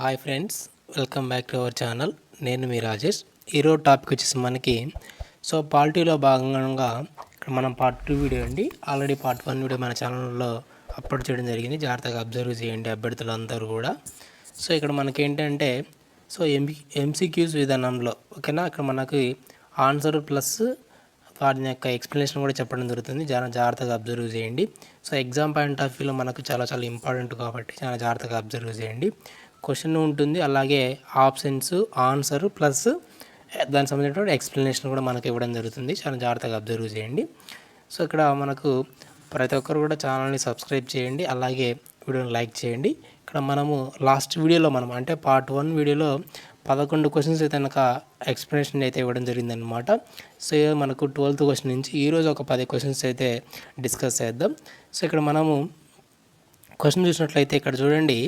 Hi friends welcome back to our channel నేను మీ రాజేష్. ఈరోజు టాపిక్ వచ్చేసి మనకి సో పార్టీలో భాగంగా ఇక్కడ మనం పార్ట్ టూ వీడియో అండి. ఆల్రెడీ పార్ట్ వన్ వీడియో మన ఛానల్లో అప్లోడ్ చేయడం జరిగింది. జాగ్రత్తగా అబ్జర్వ్ చేయండి అభ్యర్థులందరూ కూడా. సో ఇక్కడ మనకి ఏంటంటే సో ఎంపీ ఎంసీక్యూస్ విధానంలో ఓకేనా ఇక్కడ మనకి ఆన్సర్ ప్లస్ వాటిని యొక్క ఎక్స్ప్లెనేషన్ కూడా చెప్పడం జరుగుతుంది. చాలా జాగ్రత్తగా అబ్జర్వ్ చేయండి. సో ఎగ్జామ్ పాయింట్ ఆఫ్ వ్యూలో మనకు చాలా చాలా ఇంపార్టెంట్ కాబట్టి చాలా జాగ్రత్తగా అబ్జర్వ్ చేయండి. క్వశ్చన్ ఉంటుంది. అలాగే ఆప్షన్స్ ఆన్సర్ ప్లస్ దానికి సంబంధించినటువంటి ఎక్స్ప్లెనేషన్ కూడా మనకు ఇవ్వడం జరుగుతుంది. చాలా జాగ్రత్తగా అబ్జర్వ్ చేయండి. సో ఇక్కడ మనకు ప్రతి ఒక్కరు కూడా ఛానల్ని సబ్స్క్రైబ్ చేయండి. అలాగే వీడియోని లైక్ చేయండి. ఇక్కడ మనము లాస్ట్ వీడియోలో మనం అంటే పార్ట్ వన్ వీడియోలో పదకొండు క్వశ్చన్స్ అయితే కనుక ఎక్స్ప్లెనేషన్ అయితే ఇవ్వడం జరిగిందనమాట సో మనకు ట్వెల్త్ క్వశ్చన్ నుంచి ఈరోజు ఒక పది క్వశ్చన్స్ అయితే డిస్కస్ చేద్దాం. సో ఇక్కడ మనము క్వశ్చన్ చూసినట్లయితే ఇక్కడ చూడండి.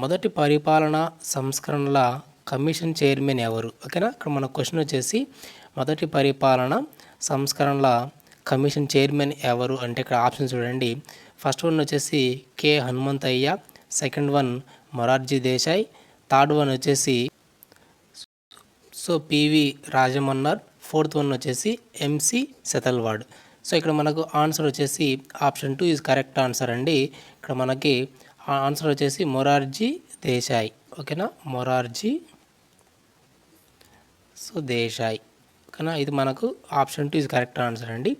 మొదటి పరిపాలన సంస్కరణల కమిషన్ చైర్మన్ ఎవరు? ఓకేనా? ఇక్కడ మన క్వశ్చన్ వచ్చేసి మొదటి పరిపాలన సంస్కరణల కమిషన్ చైర్మన్ ఎవరు అంటే ఇక్కడ ఆప్షన్ చూడండి. ఫస్ట్ వన్ వచ్చేసి K. Hanumanthaiya second one Morarji Desai third one వచ్చేసి so PV Rajamannar fourth one వచ్చేసి ఎంసి సెతల్వాడ్ సో ఇక్కడ మనకు ఆన్సర్ వచ్చేసి option two is correct answer అండి. ఇక్కడ మనకి ఆన్సర్ వచ్చేసి మొరార్జీ దేశాయ్. ఓకేనా? మొరార్జీ సో దేశాయ్. ఓకేనా? ఇది మనకు option two is correct answer అండి.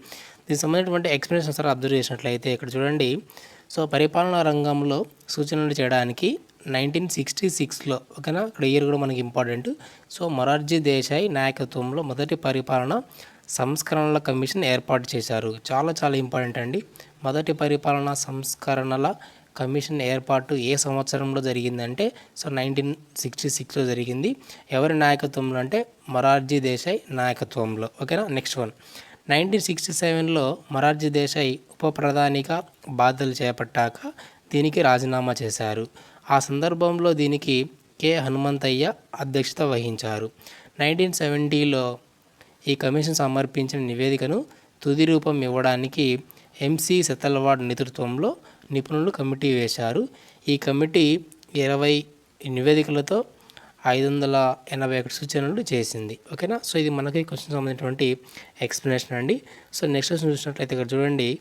దీనికి సంబంధించినటువంటి ఎక్స్ప్లెనేషన్ సార్ అబ్జర్వ్ చేసినట్లయితే ఇక్కడ చూడండి. సో పరిపాలనా రంగంలో సూచనలు చేయడానికి నైన్టీన్ సిక్స్టీ సిక్స్లో ఓకేనా? ఇక్కడ ఇయర్ కూడా మనకి ఇంపార్టెంట్. సో మొరార్జీ దేశాయ్ నాయకత్వంలో మొదటి పరిపాలన సంస్కరణల కమిషన్ ఏర్పాటు చేశారు. చాలా చాలా ఇంపార్టెంట్ అండి. మొదటి పరిపాలన సంస్కరణల కమిషన్ ఏర్పాటు ఏ సంవత్సరంలో జరిగిందంటే సో నైన్టీన్ సిక్స్టీ సిక్స్లో జరిగింది. ఎవరి నాయకత్వంలో అంటే మొరార్జీ దేశాయ్ నాయకత్వంలో. ఓకేనా? Next one. నైన్టీన్ సిక్స్టీ సెవెన్లో మొరార్జీ దేశాయ్ ఉప ప్రధానిగా బాధ్యతలు చేపట్టాక దీనికి రాజీనామా చేశారు. ఆ సందర్భంలో దీనికి కె. హనుమంతయ్య అధ్యక్షత వహించారు. నైన్టీన్ సెవెంటీలో ఈ కమిషన్ సమర్పించిన నివేదికను తుది రూపం ఇవ్వడానికి ఎంసీ సెతల్వాడ్ నేతృత్వంలో నిపుణులు కమిటీ వేశారు. ఈ కమిటీ ఇరవై నివేదికలతో ఐదు వందల ఎనభై ఒకటి సూచనలు చేసింది. ఓకేనా? సో ఇది మనకి క్వశ్చన్ సంబంధించినటువంటి ఎక్స్ప్లెనేషన్ అండి. సో నెక్స్ట్ క్వశ్చన్ చూసినట్లయితే ఇక్కడ చూడండి.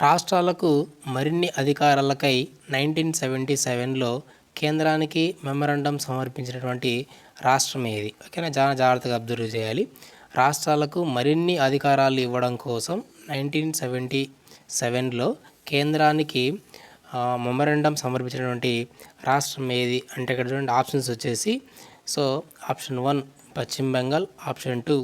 రాష్ట్రాలకు మరిన్ని అధికారాలకై నైన్టీన్ సెవెంటీ సెవెన్లో కేంద్రానికి మెమరాండం సమర్పించినటువంటి రాష్ట్రం ఏది ఓకేనా? చాలా జాగ్రత్తగా అబ్జర్వ్ చేయాలి. రాష్ట్రాలకు మరిన్ని అధికారాలు ఇవ్వడం కోసం నైన్టీన్ సెవెంటీ సెవెన్లో కేంద్రానికి మెమరాండం సమర్పించినటువంటి రాష్ట్రం ఏది అంటే ఇక్కడ చూడండి ఆప్షన్స్ వచ్చేసి. So option one Paschim Bengal option two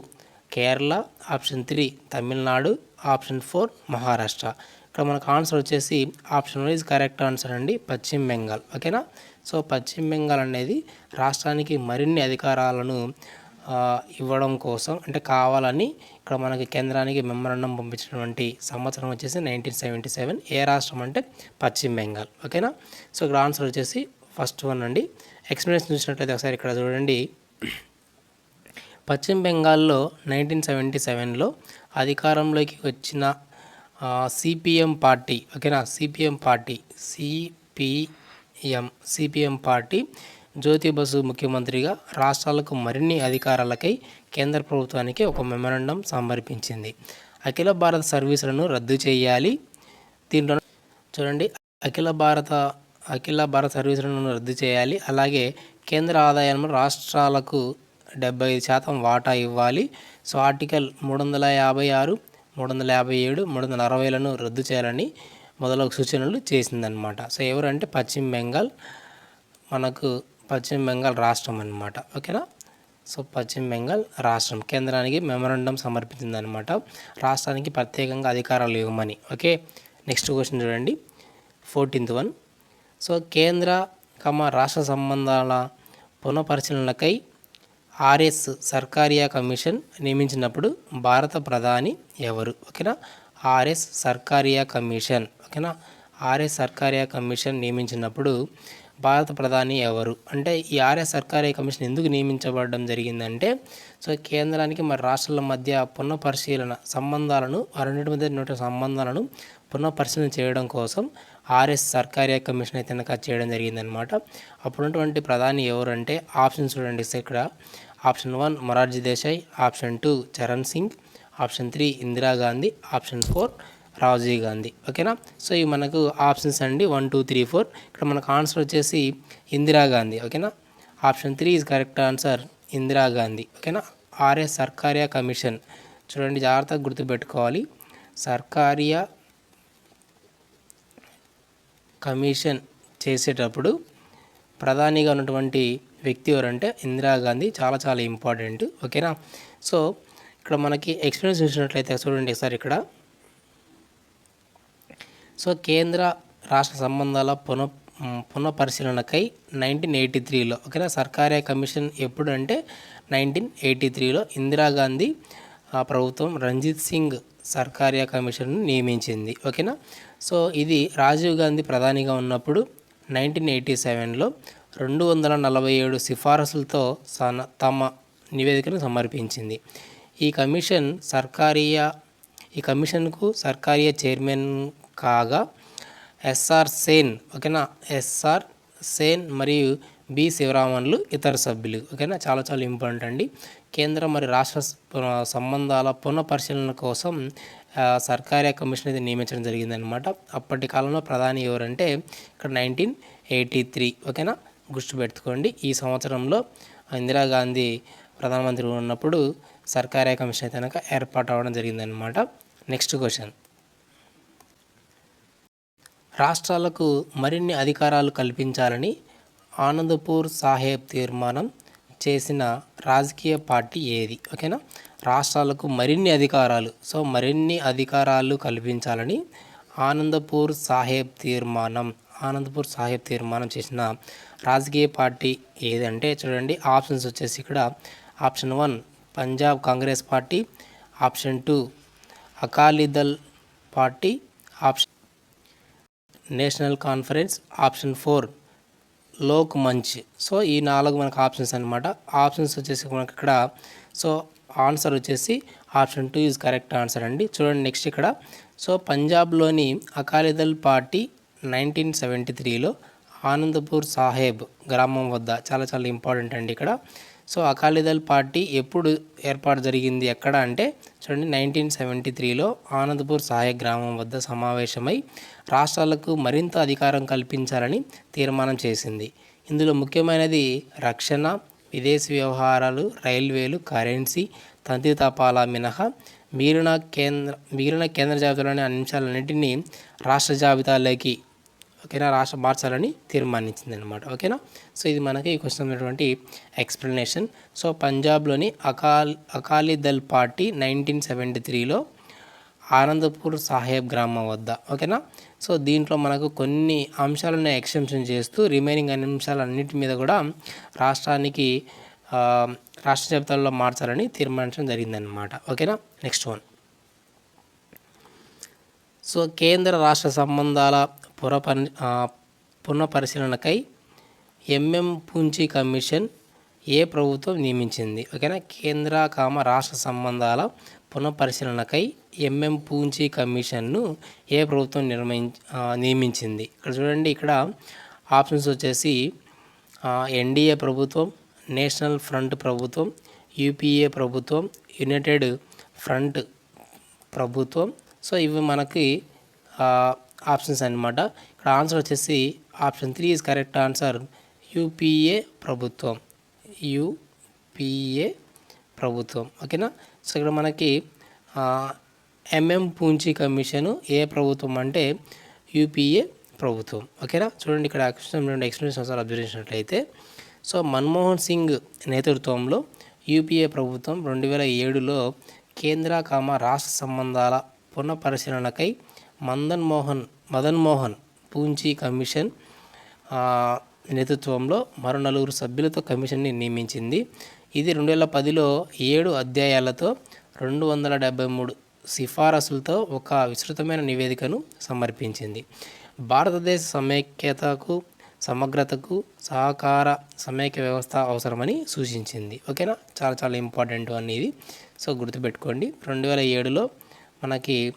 Kerala option three Tamil Nadu option four Maharashtra. ఇక్కడ మనకు ఆన్సర్ వచ్చేసి option one is correct answer అండి పశ్చిమ బెంగాల్. ఓకేనా? సో పశ్చిమ బెంగాల్ అనేది రాష్ట్రానికి మరిన్ని అధికారాలను ఇవ్వడం కోసం అంటే కావాలని ఇక్కడ మనకి కేంద్రానికి మెమరాండం పంపించినటువంటి సంవత్సరం వచ్చేసి నైన్టీన్ సెవెంటీ సెవెన్ ఏ రాష్ట్రం అంటే పశ్చిమ బెంగాల్. ఓకేనా? సో ఇక్కడ ఆన్సర్ వచ్చేసి ఫస్ట్ వన్ అండి. ఎక్స్ప్లెనేషన్ చూసినట్లయితే ఒకసారి ఇక్కడ చూడండి. పశ్చిమ బెంగాల్లో నైన్టీన్ సెవెంటీ సెవెన్లో అధికారంలోకి వచ్చిన సిపిఎం పార్టీ ఓకేనా? CPM party CPM CPM party Jyoti Basu ముఖ్యమంత్రిగా రాష్ట్రాలకు మరిన్ని అధికారాలకై కేంద్ర ప్రభుత్వానికి ఒక మెమరాండం సమర్పించింది. అఖిల భారత సర్వీసులను రద్దు చేయాలి. దీంట్లో చూడండి అఖిల భారత అఖిల భారత సర్వీసులను రద్దు చేయాలి. అలాగే కేంద్ర ఆదాయంలో రాష్ట్రాలకు డెబ్బై ఐదు శాతం వాటా ఇవ్వాలి. సో ఆర్టికల్ మూడు వందల యాభై ఆరు మూడు వందల యాభై ఏడు మూడు వందల అరవైలను రద్దు చేయాలని మొదలగు సూచనలు చేసిందనమాట సో ఎవరంటే పశ్చిమ బెంగాల్ మనకు పశ్చిమ బెంగాల్ రాష్ట్రం అన్నమాట. ఓకేనా? సో పశ్చిమ బెంగాల్ రాష్ట్రం. కేంద్రానికి మెమరాండం సమర్పించిందనమాట రాష్ట్రానికి ప్రత్యేకంగా అధికారాలు ఇవ్వమని. ఓకే? నెక్స్ట్ క్వశ్చన్ చూడండి. Fourteenth one. సో కేంద్ర కమ రాష్ట్ర సంబంధాల పునఃపరిశీలనకై ఆర్ఎస్ సర్కారియా కమిషన్ నియమించినప్పుడు భారత ప్రధాని ఎవరు? ఓకేనా? RS Sarkaria commission. ఓకేనా? ఆర్ఎస్ సర్కారియా కమిషన్ నియమించినప్పుడు భారత ప్రధాని ఎవరు? అంటే ఈ ఆర్య సర్కారీ కమిషన్ ఎందుకు నియమించబడడం జరిగిందంటే సో కేంద్రానికి మరి రాష్ట్రాల మధ్య పునఃపరిశీలన సంబంధాలను ఆ రెండింటి మధ్య ఉన్నటువంటి సంబంధాలను పునఃపరిశీలన చేయడం కోసం ఆర్ఎస్ సర్కారీ కమిషన్ అయితే కనుక చేయడం జరిగిందనమాట అప్పుడున్నటువంటి ప్రధాని ఎవరంటే ఆప్షన్ చూడండి ఇక్కడ. Option one Morarji Desai option two Charan Singh option three Indira Gandhi option four Rajiv Gandhi. ఓకేనా? సో ఇవి మనకు ఆప్షన్స్ అండి. One two three four. ఇక్కడ మనకు ఆన్సర్ వచ్చేసి ఇందిరాగాంధీ ఓకేనా? Option three is correct answer. Indira Gandhi ఓకేనా? RS Sarkaria commission. చూడండి జాగ్రత్తగా గుర్తుపెట్టుకోవాలి. సర్కారియా కమిషన్ చేసేటప్పుడు ప్రధానిగా ఉన్నటువంటి వ్యక్తి ఎవరంటే ఇందిరాగాంధీ చాలా చాలా ఇంపార్టెంట్. ఓకేనా? సో ఇక్కడ మనకి ఎక్స్పీరియన్స్ చూసినట్లయితే చూడండి సార్ ఇక్కడ. సో కేంద్ర రాష్ట్ర సంబంధాల పునః పునఃపరిశీలనకై నైన్టీన్ ఎయిటీ త్రీలో ఓకేనా? సర్కార్య కమిషన్ ఎప్పుడు అంటే నైన్టీన్ ఎయిటీ త్రీలో ఇందిరాగాంధీ ఆ ప్రభుత్వం రంజిత్ సింగ్ సర్కారియా కమిషన్ను నియమించింది. ఓకేనా? సో ఇది రాజీవ్ గాంధీ ప్రధానిగా ఉన్నప్పుడు నైన్టీన్ ఎయిటీ సెవెన్లో రెండు వందల నలభై ఏడు సిఫారసులతో సన తమ నివేదికను సమర్పించింది. ఈ కమిషన్ సర్కారీయ ఈ కమిషన్కు సర్కారీయ చైర్మన్ కాగా ఎస్ఆర్ సేన్ ఓకేనా? ఎస్ఆర్ సేన్ మరియు బి శివరామన్లు ఇతర సభ్యులు ఓకేనా? చాలా చాలా ఇంపార్టెంట్ అండి. కేంద్ర మరియు రాష్ట్ర సంబంధాల పునఃపరిశీలన కోసం సర్కారీ కమిషన్ అయితే నియమించడం జరిగిందనమాట అప్పటి కాలంలో ప్రధాని ఎవరంటే ఇక్కడ నైన్టీన్ ఎయిటీ త్రీ ఓకేనా? గుర్తుపెట్టుకోండి ఈ సంవత్సరంలో ఇందిరాగాంధీ ప్రధానమంత్రి ఉన్నప్పుడు సర్కారీ కమిషన్ అయితే కనుక ఏర్పాటు అవ్వడం జరిగిందనమాట నెక్స్ట్ క్వశ్చన్. రాష్ట్రాలకు మరిన్ని అధికారాలు కల్పించాలని ఆనందపూర్ సాహెబ్ తీర్మానం చేసిన రాజకీయ పార్టీ ఏది? ఓకేనా? రాష్ట్రాలకు మరిన్ని అధికారాలు సో మరిన్ని అధికారాలు కల్పించాలని ఆనందపూర్ సాహెబ్ తీర్మానం ఆనందపూర్ సాహెబ్ తీర్మానం చేసిన రాజకీయ పార్టీ ఏదంటే చూడండి ఆప్షన్స్ వచ్చేసి ఇక్కడ. Option one Punjab Congress party. Option two Akali Dal party. Option National Conference option four. Lok Manch. So ఈ నాలుగు మనకు ఆప్షన్స్ అనమాట ఆప్షన్స్ వచ్చేసి మనకి ఇక్కడ. సో ఆన్సర్ వచ్చేసి option two is correct answer అండి. చూడండి నెక్స్ట్ ఇక్కడ. సో పంజాబ్లోని అకాలీదల్ పార్టీ నైన్టీన్ సెవెంటీ త్రీలో ఆనందపూర్ సాహెబ్ గ్రామం వద్ద. చాలా చాలా ఇంపార్టెంట్ అండి ఇక్కడ. సో అకాలీదళ్ పార్టీ ఎప్పుడు ఏర్పాటు జరిగింది ఎక్కడ అంటే చూడండి నైన్టీన్ సెవెంటీ త్రీలో ఆనందపూర్ సహాయ గ్రామం వద్ద సమావేశమై రాష్ట్రాలకు మరింత అధికారం కల్పించాలని తీర్మానం చేసింది. ఇందులో ముఖ్యమైనది రక్షణ విదేశీ వ్యవహారాలు రైల్వేలు కరెన్సీ తంతి తపాల మినహా మిగిలిన కేంద్ర మిగిలిన కేంద్ర జాబితాలోని అంశాలన్నింటినీ రాష్ట్ర జాబితాలోకి ఓకేనా? రాష్ట్ర మార్చాలని తీర్మానించింది అనమాట ఓకేనా? సో ఇది మనకి ఈ క్వశ్చన్ ఉన్నటువంటి ఎక్స్ప్లెనేషన్ సో పంజాబ్లోని Akal Akali Dal party nineteen seventy త్రీలో ఆనందపూర్ సాహెబ్ గ్రామం వద్ద. ఓకేనా? సో దీంట్లో మనకు కొన్ని అంశాలను ఎక్స్టెన్షన్ చేస్తూ రిమైనింగ్ అంశాలన్నిటి మీద కూడా రాష్ట్రానికి రాష్ట్ర జాబితాల్లో మార్చాలని తీర్మానించడం జరిగిందనమాట ఓకేనా? నెక్స్ట్ వన్ సో కేంద్ర రాష్ట్ర సంబంధాల పురపరి పునఃపరిశీలనకై ఎంఎం పూంచి కమిషన్ ఏ ప్రభుత్వం నియమించింది? ఓకేనా? కేంద్ర కామ రాష్ట్ర సంబంధాల పునఃపరిశీలనకై ఎంఎం పూంచి కమిషన్ను ఏ ప్రభుత్వం నిర్మయి నియమించింది? ఇక్కడ చూడండి ఇక్కడ ఆప్షన్స్ వచ్చేసి ఎన్డీఏ ప్రభుత్వం నేషనల్ ఫ్రంట్ ప్రభుత్వం యూపీఏ ప్రభుత్వం యునైటెడ్ ఫ్రంట్ ప్రభుత్వం. సో ఇవి మనకి ఆప్షన్స్ అనమాట ఇక్కడ ఆన్సర్ వచ్చేసి option three is correct answer. UPA ప్రభుత్వం. యూపీఏ ప్రభుత్వం. ఓకేనా? సో ఇక్కడ మనకి ఎంఎం పూంచి కమిషన్ ఏ ప్రభుత్వం అంటే యూపీఏ ప్రభుత్వం. ఓకేనా? చూడండి ఇక్కడ రెండు ఎక్స్ప్లెనేషన్ ఒకసారి అబ్జర్వ్ చేసినట్లయితే. సో మన్మోహన్ సింగ్ నేతృత్వంలో యూపీఏ ప్రభుత్వం రెండు వేల ఏడులో కేంద్ర కామ రాష్ట్ర సంబంధాల పునఃపరిశీలనకై మందన్ మోహన్ మదన్ మోహన్ పూంచి కమిషన్ నేతృత్వంలో మరో నలుగురు సభ్యులతో కమిషన్ని నియమించింది. ఇది రెండు వేల పదిలో ఏడు అధ్యాయాలతో రెండు వందల డెబ్బై మూడు సిఫారసులతో ఒక విస్తృతమైన నివేదికను సమర్పించింది. భారతదేశ సమైక్యతకు సమగ్రతకు సహకార సమైక్య వ్యవస్థ అవసరమని సూచించింది. ఓకేనా? చాలా చాలా ఇంపార్టెంట్ అనేది సో గుర్తుపెట్టుకోండి. రెండు వేల ఏడులో మనకి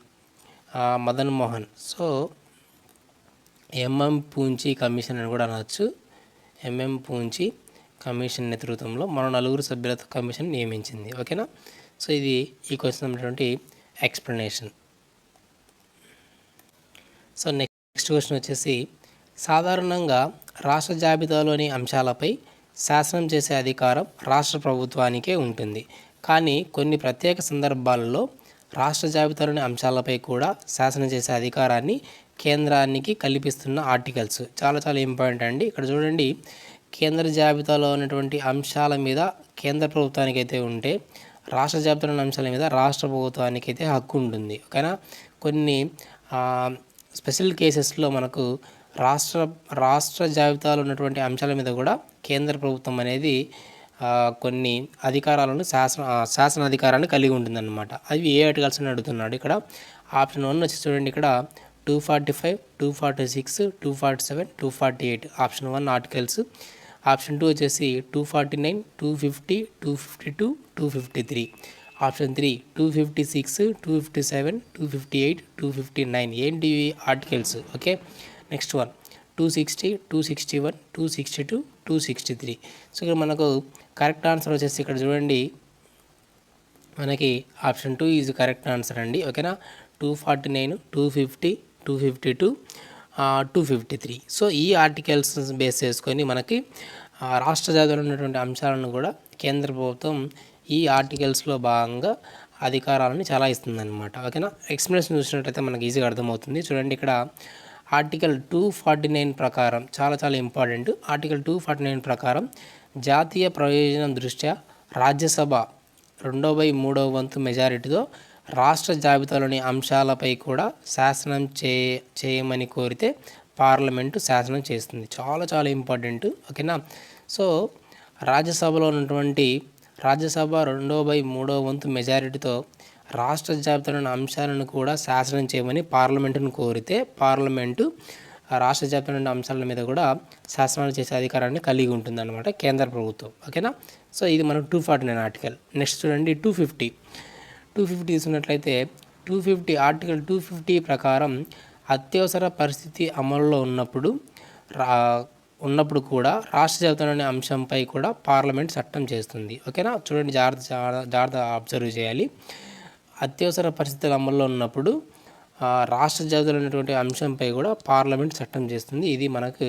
Madan Mohan. So MM Punchhi commission అని కూడా అనవచ్చు ఎంఎం పూంచి కమిషన్ నేతృత్వంలో మరో నలుగురు సభ్యులతో కమిషన్ నియమించింది. ఓకేనా? సో ఇది ఈ క్వశ్చన్ ఉన్నటువంటి ఎక్స్ప్లెనేషన్. సో నెక్స్ట్ క్వశ్చన్ వచ్చేసి సాధారణంగా రాష్ట్ర జాబితాలోని అంశాలపై శాసనం చేసే అధికారం రాష్ట్ర ప్రభుత్వానికే ఉంటుంది. కానీ కొన్ని ప్రత్యేక సందర్భాలలో రాష్ట్ర జాబితాలోని అంశాలపై కూడా శాసనం చేసే అధికారాన్ని కేంద్రానికి కల్పిస్తున్న ఆర్టికల్స్. చాలా చాలా ఇంపార్టెంట్ అండి. ఇక్కడ చూడండి కేంద్ర జాబితాలో ఉన్నటువంటి అంశాల మీద కేంద్ర ప్రభుత్వానికి అయితే ఉంటే రాష్ట్ర జాబితాలోని అంశాల మీద రాష్ట్ర ప్రభుత్వానికి అయితే హక్కు ఉంటుంది. ఓకేనా? కొన్ని స్పెషల్ కేసెస్లో మనకు రాష్ట్ర రాష్ట్ర జాబితాలో ఉన్నటువంటి అంశాల మీద కూడా కేంద్ర ప్రభుత్వం అనేది కొన్ని అధికారాలను శాసన శాసన అధికారాన్ని కలిగి ఉంటుందన్నమాట. అవి ఏ ఆర్టికల్స్ అని అడుగుతున్నాడు ఇక్కడ? ఆప్షన్ వన్ వచ్చి చూడండి ఇక్కడ. Two forty five two forty six two forty seven two forty eight. Option one articles. Option two వచ్చేసి two forty nine two fifty two fifty two two fifty three. Option three two fifty six two fifty seven two fifty eight two fifty nine. ఏంటి articles? Okay? Next one. Two sixty two sixty one two sixty two two sixty three. So ఇక్కడ మనకు correct answer వచ్చేసి ఇక్కడ చూడండి. మనకి option two is correct answer అండి. ఓకేనా? Two forty nine two fifty two fifty two two fifty three. So ఈ articles base చేసుకొని మనకి రాష్ట్ర జాతీయంలో ఉన్నటువంటి అంశాలను కూడా కేంద్ర ప్రభుత్వం ఈ ఆర్టికల్స్లో భాగంగా అధికారాలను చాలా ఇస్తుందన్నమాట ఓకేనా? ఎక్స్ప్లెనేషన్ చూసినట్టయితే మనకి ఈజీగా అర్థమవుతుంది. చూడండి ఇక్కడ ఆర్టికల్ టూ ఫార్టీ నైన్ ప్రకారం చాలా చాలా important. Article two forty nine ప్రకారం జాతీయ ప్రయోజనం దృష్ట్యా రాజ్యసభ రెండో బై మూడవ వంతు మెజారిటీతో రాష్ట్ర జాబితాలోని అంశాలపై కూడా శాసనం చే చేయమని కోరితే పార్లమెంటు శాసనం చేస్తుంది. చాలా చాలా ఇంపార్టెంట్. ఓకేనా? సో రాజ్యసభలో ఉన్నటువంటి రాజ్యసభ రెండో బై మూడో వంతు మెజారిటీతో రాష్ట్ర జాబితాలోని అంశాలను కూడా శాసనం చేయమని పార్లమెంటును కోరితే పార్లమెంటు రాష్ట్ర జాబితాలోని అంశాల మీద కూడా శాసనాలు చేసే అధికారాన్ని కలిగి ఉంటుందన్నమాట కేంద్ర ప్రభుత్వం. ఓకేనా? సో ఇది మనకు two forty nine article. Next చూడండి టూ ఫిఫ్టీ. టూ ఫిఫ్టీ తీసుకున్నట్లయితే two fifty article two fifty ప్రకారం అత్యవసర పరిస్థితి అమలులో ఉన్నప్పుడు రా ఉన్నప్పుడు కూడా రాష్ట్ర జాబితాలోని అంశంపై కూడా పార్లమెంట్ చట్టం చేస్తుంది. ఓకేనా? చూడండి జాగ్రత్త జాగ్రత్త అబ్జర్వ్ చేయాలి. అత్యవసర పరిస్థితులు అమల్లో ఉన్నప్పుడు రాష్ట్ర జాబితాలో ఉన్నటువంటి అంశంపై కూడా పార్లమెంట్ చట్టం చేస్తుంది. ఇది మనకు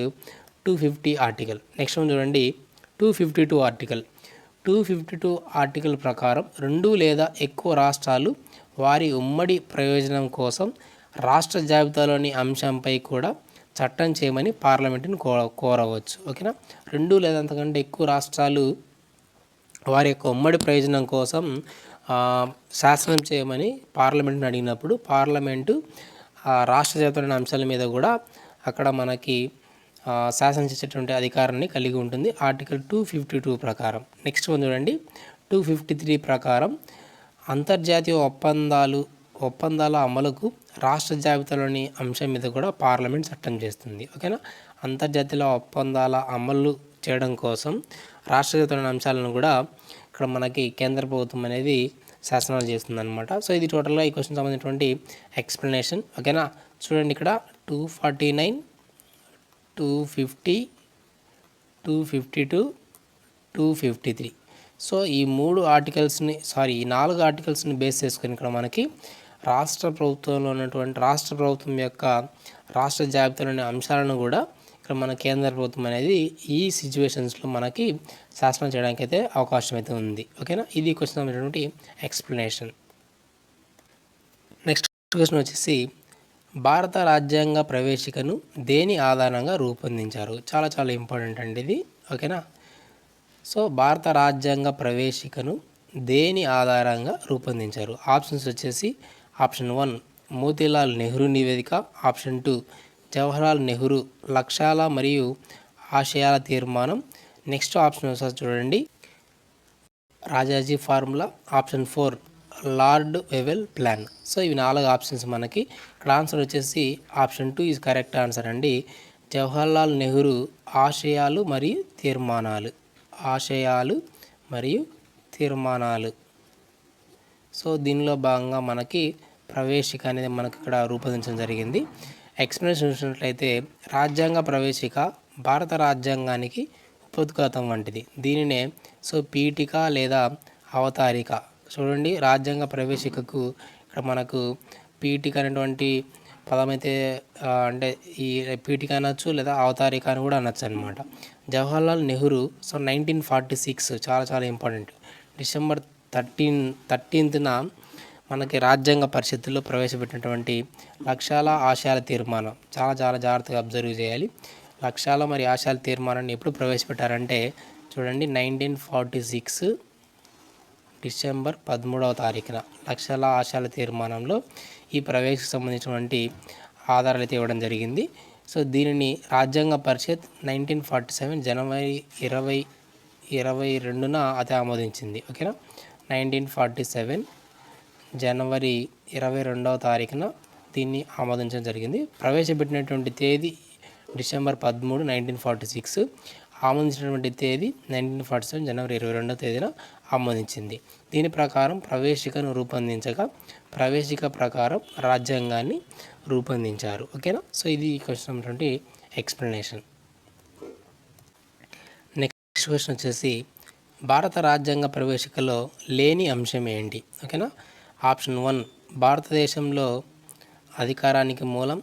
టూ ఫిఫ్టీ ఆర్టికల్ నెక్స్ట్ చూడండి. Two fifty two article two fifty two article ప్రకారం రెండు లేదా ఎక్కువ రాష్ట్రాలు వారి ఉమ్మడి ప్రయోజనం కోసం రాష్ట్ర జాబితాలోని అంశంపై కూడా చట్టం చేయమని పార్లమెంటుని కో కోరవచ్చు. ఓకేనా? రెండు లేదా అంతకంటే ఎక్కువ రాష్ట్రాలు వారి యొక్క ఉమ్మడి ప్రయోజనం కోసం శాసనం చేయమని పార్లమెంట్ని అడిగినప్పుడు పార్లమెంటు రాష్ట్ర జాతీయ అంశాల మీద కూడా అక్కడ మనకి శాసనం చేసేటువంటి అధికారాన్ని కలిగి ఉంటుంది. ఆర్టికల్ టూ ఫిఫ్టీ టూ ప్రకారం. నెక్స్ట్ వన్ చూడండి. టూ ఫిఫ్టీ త్రీ ప్రకారం అంతర్జాతీయ ఒప్పందాలు ఒప్పందాల అమలుకు రాష్ట్ర జాబితాలోని అంశం మీద కూడా పార్లమెంట్ చట్టం చేస్తుంది. ఓకేనా? అంతర్జాతీయ ఒప్పందాల అమలు చేయడం కోసం రాష్ట్ర జాబితాలోని అంశాలను కూడా ఇక్కడ మనకి కేంద్ర ప్రభుత్వం అనేది శాసనాలు చేస్తుంది అనమాట సో ఇది టోటల్గా ఈ క్వశ్చన్ సంబంధించినటువంటి ఎక్స్ప్లెనేషన్ ఓకేనా చూడండి ఇక్కడ two forty nine two fifty two fifty two two fifty three so ఈ మూడు ఆర్టికల్స్ని సారీ ఈ నాలుగు ఆర్టికల్స్ని బేస్ చేసుకొని ఇక్కడ మనకి రాష్ట్ర ప్రభుత్వంలో ఉన్నటువంటి రాష్ట్ర ప్రభుత్వం యొక్క రాష్ట్ర జాబితాలోని అంశాలను కూడా ఇక్కడ మన కేంద్ర ప్రభుత్వం అనేది ఈ సిచ్యువేషన్స్లో మనకి శాసనం చేయడానికి అయితే అవకాశం అయితే ఉంది. ఓకేనా? ఇది క్వశ్చన్ అయినటువంటి ఎక్స్ప్లెనేషన్ నెక్స్ట్ క్వశ్చన్ వచ్చేసి భారత రాజ్యాంగ ప్రవేశికను దేని ఆధారంగా రూపొందించారు? చాలా చాలా ఇంపార్టెంట్ అండి ఇది. ఓకేనా? సో భారత రాజ్యాంగ ప్రవేశికను దేని ఆధారంగా రూపొందించారు? ఆప్షన్స్ వచ్చేసి ఆప్షన్ వన్ మోతీలాల్ నెహ్రూ నివేదిక. ఆప్షన్ టూ జవహర్లాల్ నెహ్రూ లక్ష్యాల మరియు ఆశయాల తీర్మానం. నెక్స్ట్ ఆప్షన్ ఒకసారి చూడండి. Rajaji formula option four Lord Wavell plan. So ఇవి నాలుగు ఆప్షన్స్ మనకి. ఇక్కడ ఆన్సర్ వచ్చేసి option two is correct answer అండి. జవహర్లాల్ నెహ్రూ ఆశయాలు మరియు తీర్మానాలు. ఆశయాలు మరియు తీర్మానాలు. సో దీనిలో భాగంగా మనకి ప్రవేశిక అనేది మనకి ఇక్కడ రూపొందించడం జరిగింది. ఎక్స్ప్రెస్ చూసినట్లయితే రాజ్యాంగ ప్రవేశిక భారత రాజ్యాంగానికి ఉపద్ఘాతం వంటిది. దీనినే సో పీఠిక లేదా అవతారిక. చూడండి రాజ్యాంగ ప్రవేశికకు ఇక్కడ మనకు పీఠిక అనేటువంటి పదం అయితే అంటే ఈ పీఠిక అనొచ్చు లేదా అవతారిక అని కూడా అనొచ్చు అనమాట Jawaharlal Nehru so nineteen forty six చాలా చాలా ఇంపార్టెంట్. డిసెంబర్ థర్టీన్ థర్టీన్త్న మనకి రాజ్యాంగ పరిషత్తులో ప్రవేశపెట్టినటువంటి లక్ష్యాల ఆశయాల తీర్మానం. చాలా చాలా జాగ్రత్తగా అబ్జర్వ్ చేయాలి. లక్ష్యాల మరి ఆశయాల తీర్మానాన్ని ఎప్పుడు ప్రవేశపెట్టారంటే చూడండి నైన్టీన్ ఫార్టీ సిక్స్ డిసెంబర్ పదమూడవ తారీఖున లక్షల ఆశయాల తీర్మానంలో ఈ ప్రవేశకు సంబంధించినటువంటి ఆధారాలు అయితే ఇవ్వడం జరిగింది. సో దీనిని రాజ్యాంగ పరిషత్ నైన్టీన్ ఫార్టీ సెవెన్ జనవరి ఇరవై ఇరవై రెండున అది ఆమోదించింది. ఓకేనా? నైన్టీన్ ఫార్టీ సెవెన్ జనవరి ఇరవై రెండవ తారీఖున దీన్ని ఆమోదించడం జరిగింది. ప్రవేశపెట్టినటువంటి తేదీ డిసెంబర్ పదమూడు నైన్టీన్ ఫార్టీ సిక్స్ ఆమోదించినటువంటి తేదీ నైన్టీన్ ఫార్టీ సెవెన్ జనవరి ఇరవై రెండవ తేదీన ఆమోదించింది. దీని ప్రకారం ప్రవేశికను రూపొందించగా ప్రవేశిక ప్రకారం రాజ్యాంగాన్ని రూపొందించారు. ఓకేనా? సో ఇది క్వశ్చన్ ఉన్నటువంటి ఎక్స్ప్లెనేషన్ నెక్స్ట్ క్వశ్చన్ వచ్చేసి భారత రాజ్యాంగ ప్రవేశికలో లేని అంశం ఏంటి? ఓకేనా? ఆప్షన్ వన్ భారతదేశంలో అధికారానికి మూలం.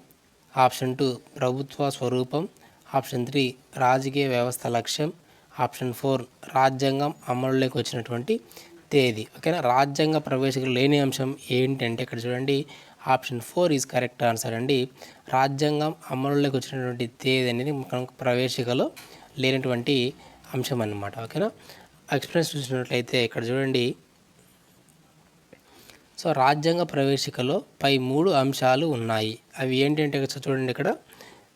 ఆప్షన్ టూ ప్రభుత్వ స్వరూపం. ఆప్షన్ త్రీ రాజకీయ వ్యవస్థ లక్ష్యం. ఆప్షన్ ఫోర్ రాజ్యాంగం అమలులోకి వచ్చినటువంటి తేదీ. ఓకేనా? రాజ్యాంగ ప్రవేశికలు లేని అంశం ఏంటంటే ఇక్కడ చూడండి option four is correct answer అండి. రాజ్యాంగం అమలులోకి వచ్చినటువంటి తేదీ అనేది మనకు ప్రవేశికలో లేనటువంటి అంశం అన్నమాట. ఓకేనా? ఎక్స్ప్రెస్ చూసినట్లయితే ఇక్కడ చూడండి సో రాజ్యాంగ ప్రవేశికలో పై మూడు అంశాలు ఉన్నాయి. అవి ఏంటంటే ఇక్కడ చూడండి ఇక్కడ.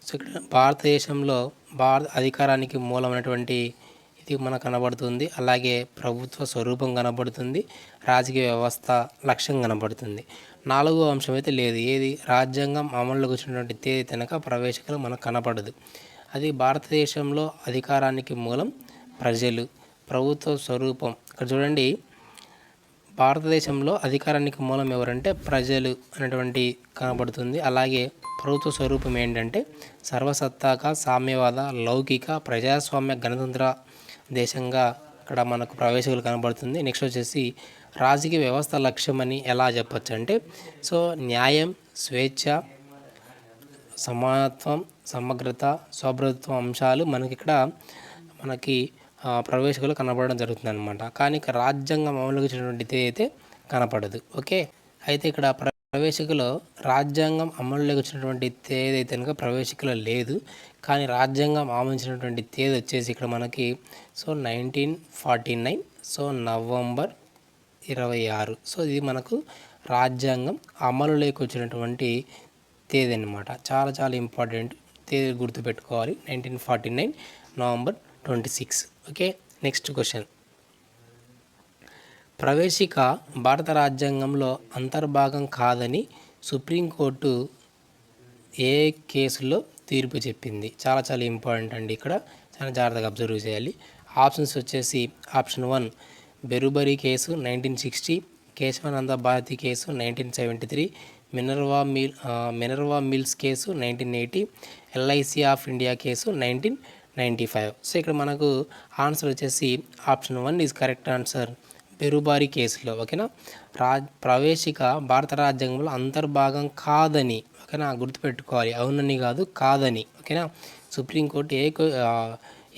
సో ఇక్కడ భారతదేశంలో భారత అధికారానికి మూలమైనటువంటి ఇది మనకు కనబడుతుంది. అలాగే ప్రభుత్వ స్వరూపం కనబడుతుంది. రాజకీయ వ్యవస్థ లక్ష్యం కనబడుతుంది. నాలుగో అంశం అయితే లేదు. ఏది? రాజ్యాంగం అమల్లోకి వచ్చినటువంటి తేదీ తనక ప్రవేశికలు మనకు కనపడదు. అది భారతదేశంలో అధికారానికి మూలం ప్రజలు. ప్రభుత్వ స్వరూపం. ఇక్కడ చూడండి. భారతదేశంలో అధికారానికి మూలం ఎవరంటే ప్రజలు అనేటువంటి కనబడుతుంది. అలాగే ప్రభుత్వ స్వరూపం ఏంటంటే సర్వసత్తాక సామ్యవాద లౌకిక ప్రజాస్వామ్య గణతంత్ర దేశంగా ఇక్కడ మనకు ప్రవేశకులు కనబడుతుంది. నెక్స్ట్ వచ్చేసి రాజకీయ వ్యవస్థ లక్ష్యం అని ఎలా చెప్పచ్చు అంటే సో న్యాయం స్వేచ్ఛ సమానత్వం సమగ్రత స్వభృత్వం అంశాలు మనకి ఇక్కడ మనకి ప్రవేశకులు కనపడడం జరుగుతుంది అనమాట కానీ రాజ్యాంగం అమలుకి వచ్చినటువంటి అయితే కనపడదు. ఓకే? అయితే ఇక్కడ ప్ర- ప్రవేశికలో రాజ్యాంగం అమలులోకి వచ్చినటువంటి తేదీ అయితే కనుక ప్రవేశికలో లేదు. కానీ రాజ్యాంగం ఆమోదించినటువంటి తేదీ వచ్చేసి ఇక్కడ మనకి so nineteen forty nine so November ఇరవై ఆరు. సో ఇది మనకు రాజ్యాంగం అమలులోకి వచ్చినటువంటి తేదీ అన్నమాట. చాలా చాలా ఇంపార్టెంట్ తేదీ గుర్తుపెట్టుకోవాలి. Nineteen forty nine November twenty six. Okay next question. ప్రవేశిక భారత రాజ్యాంగంలో అంతర్భాగం కాదని సుప్రీంకోర్టు ఏ కేసులో తీర్పు చెప్పింది? చాలా చాలా ఇంపార్టెంట్ అండి ఇక్కడ. చాలా జాగ్రత్తగా అబ్జర్వ్ చేయాలి. ఆప్షన్స్ వచ్చేసి option one Berubari case nineteen sixty Kesavananda Bharati case nineteen seventy three Minerva Mill Minerva Mills case nineteen eighty LIC of India case nineteen ninety five. So ఇక్కడ మనకు ఆన్సర్ వచ్చేసి option one is correct answer. Berubari కేసులో ఓకేనా? రా ప్రవేశిక భారత రాజ్యాంగంలో అంతర్భాగం కాదని ఓకేనా? గుర్తుపెట్టుకోవాలి. అవునని కాదు కాదని ఓకేనా? సుప్రీంకోర్టు ఏ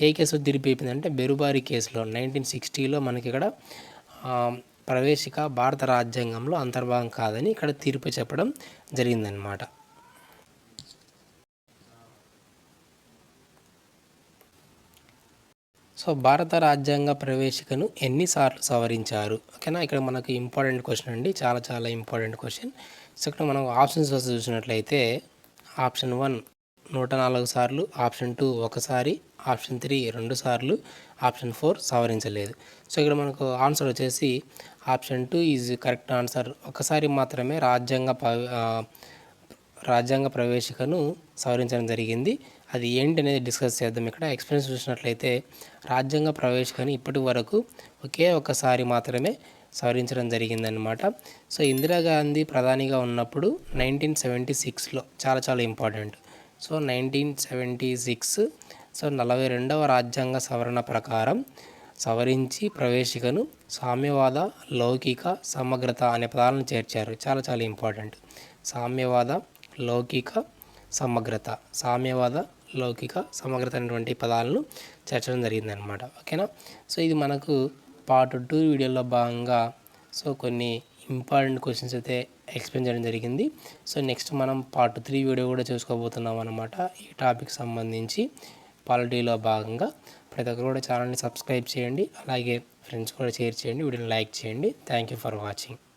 ఏ కేసు తీర్పు బెరుబారి కేసులో నైన్టీన్ సిక్స్టీలో మనకి ఇక్కడ ప్రవేశిక భారత రాజ్యాంగంలో అంతర్భాగం కాదని ఇక్కడ తీర్పు చెప్పడం జరిగిందనమాట సో భారత రాజ్యాంగ ప్రవేశికను ఎన్నిసార్లు సవరించారు? ఓకేనా? ఇక్కడ మనకు ఇంపార్టెంట్ క్వశ్చన్ అండి. చాలా చాలా ఇంపార్టెంట్ క్వశ్చన్. సో ఇక్కడ మనం ఆప్షన్స్ వస్తే చూసినట్లయితే ఆప్షన్ వన్ నూట నాలుగు సార్లు ఆప్షన్ టూ ఒకసారి ఆప్షన్ త్రీ రెండు సార్లు ఆప్షన్ ఫోర్ సవరించలేదు. సో ఇక్కడ మనకు ఆన్సర్ వచ్చేసి option two is correct answer. ఒకసారి మాత్రమే రాజ్యాంగ ప- రాజ్యాంగ ప్రవేశికను సవరించడం జరిగింది. అది ఏంటి అనేది డిస్కస్ చేద్దాం. ఇక్కడ ఎక్స్పీరియన్స్ చూసినట్లయితే రాజ్యాంగ ప్రవేశికని ఇప్పటి వరకు ఒకే ఒక్కసారి మాత్రమే సవరించడం జరిగిందనమాట సో ఇందిరాగాంధీ ప్రధానిగా ఉన్నప్పుడు నైన్టీన్ సెవెంటీ సిక్స్లో చాలా చాలా important. So nineteen seventy six so నలభై రెండవ రాజ్యాంగ సవరణ ప్రకారం సవరించి ప్రవేశికను సామ్యవాద లౌకిక సమగ్రత అనే పదాలను చేర్చారు. చాలా చాలా ఇంపార్టెంట్. సామ్యవాద లౌకిక సమగ్రత. సామ్యవాద లౌకిక సమగ్రత అనేటువంటి పదాలను చేర్చడం జరిగిందనమాట ఓకేనా? సో ఇది మనకు పార్ట్ టూ వీడియోలో భాగంగా సో కొన్ని ఇంపార్టెంట్ క్వశ్చన్స్ అయితే ఎక్స్ప్లెయిన్ చేయడం జరిగింది. సో నెక్స్ట్ మనం పార్ట్ త్రీ వీడియో కూడా చూసుకోబోతున్నాం అనమాట ఈ టాపిక్ సంబంధించి పాలిటీలో భాగంగా. ప్రతి ఒక్కరు కూడా ఛానల్ని సబ్స్క్రైబ్ చేయండి. అలాగే ఫ్రెండ్స్ కూడా షేర్ చేయండి. వీడియోని లైక్ చేయండి. Thank you for watching.